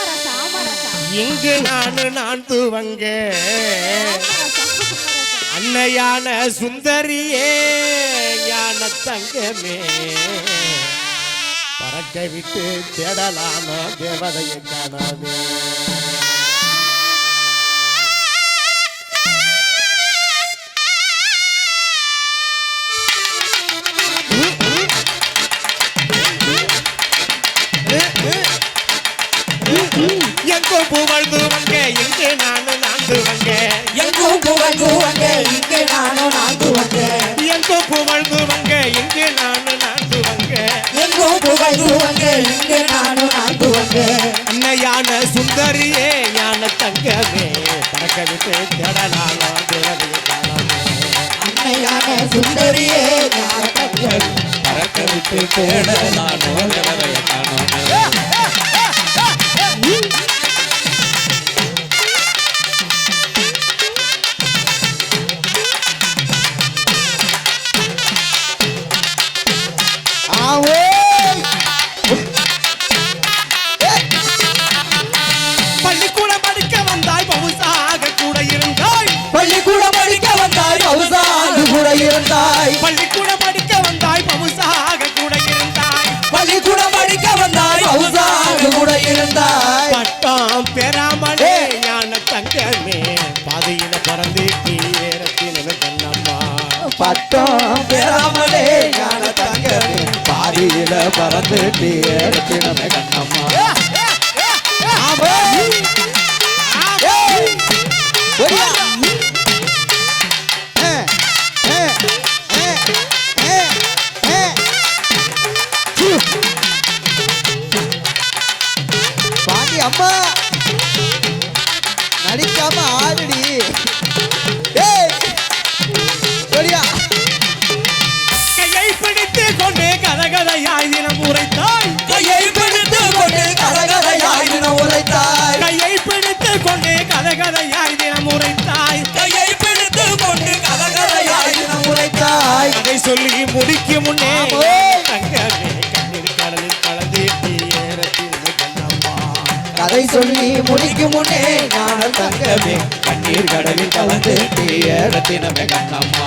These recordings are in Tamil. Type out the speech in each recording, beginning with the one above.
ராசா இங்கு நானு நான் துவங்க அன்னையான சுந்தரியே ஞான தங்கமே. பறக்க விட்டு தேடலாமா தேவதையை காணாமே எங்கோ புகழ்ந்துவங்க எங்கே நானு நான் துவங்க எங்கும் புகழ்ந்துவங்க இங்கே நானும் நாங்குவங்க எங்கோ புகழ்ந்துவங்க எங்கே நானு நான் துவங்க எங்கும் புகழ்ந்துவங்க இங்கே நானும் நாங்குவங்க அன்னையான சுந்தரியே ஞான தங்கமே பறக்க விட்டு காணாமே அன்னையான சுந்தரியே ஞானத்தங்கள் பறக்க விட்டு தேடலானோ தேவதையை கூட இருந்தாய் பள்ளிக்கூடம் படிக்க வந்தாய் பவுசாக கூட இருந்தாய். பள்ளிக்கூடம் படிக்க வந்தாய் பவுசாது கூட இருந்தாய். பட்டம் பெறாமலே ஞான தங்கமே பாதையில பறந்து ஏறத்தின கண்ணம்மா. பட்டம் பெறாமலே ஞான தங்கமே பாதியில பறந்து எடுத்தினமே கண்ணம்மா. கதை சொல்லி முடிக்கும் முன்னே ஞான தங்கமே கண்ணீர் கடலில் கலந்து எடுத்தினமே கண்ணம்மா.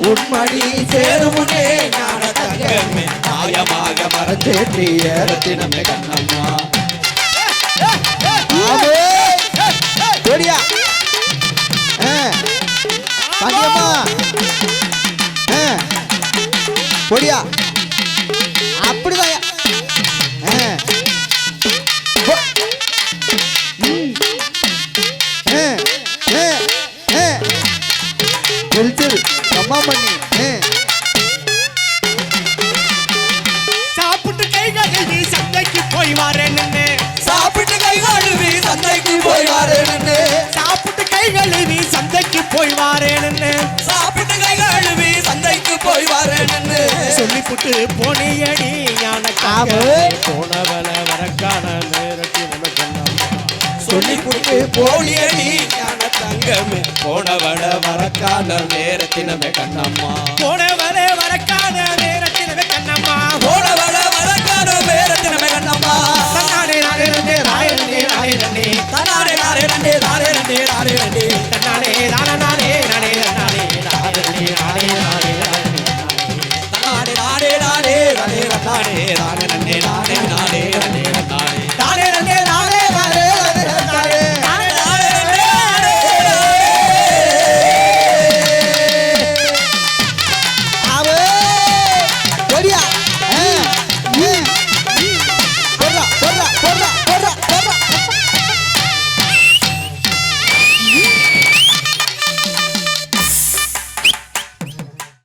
உன்மடி சேருமுனே முன்னே ஞான தங்கமே மாயமாக மறந்து எடுத்தினமே கண்ணம்மா. சாப்பிட்டு கை கழுவி சந்தைக்கு போய் வரேன்னு சாப்பிட்டு கை கழுவி சந்தைக்கு போய் வரேன்னு சாப்பிட்டு கை கழுவி சந்தைக்கு போய் வரேன்னு சாப்பிட்டு கை கழுவி சந்தைக்கு போய் வரேன்னு சொல்லி புட்டு போனியடி ஞான ஆமா. போனவள வரக்கான நேரத்தில் சொல்லி போலியடி ஞான தங்கமே. போனவட வரக்கான நேரத்தினமே கண்ணம்மா. போனவரே வரக்கான நேரத்தில்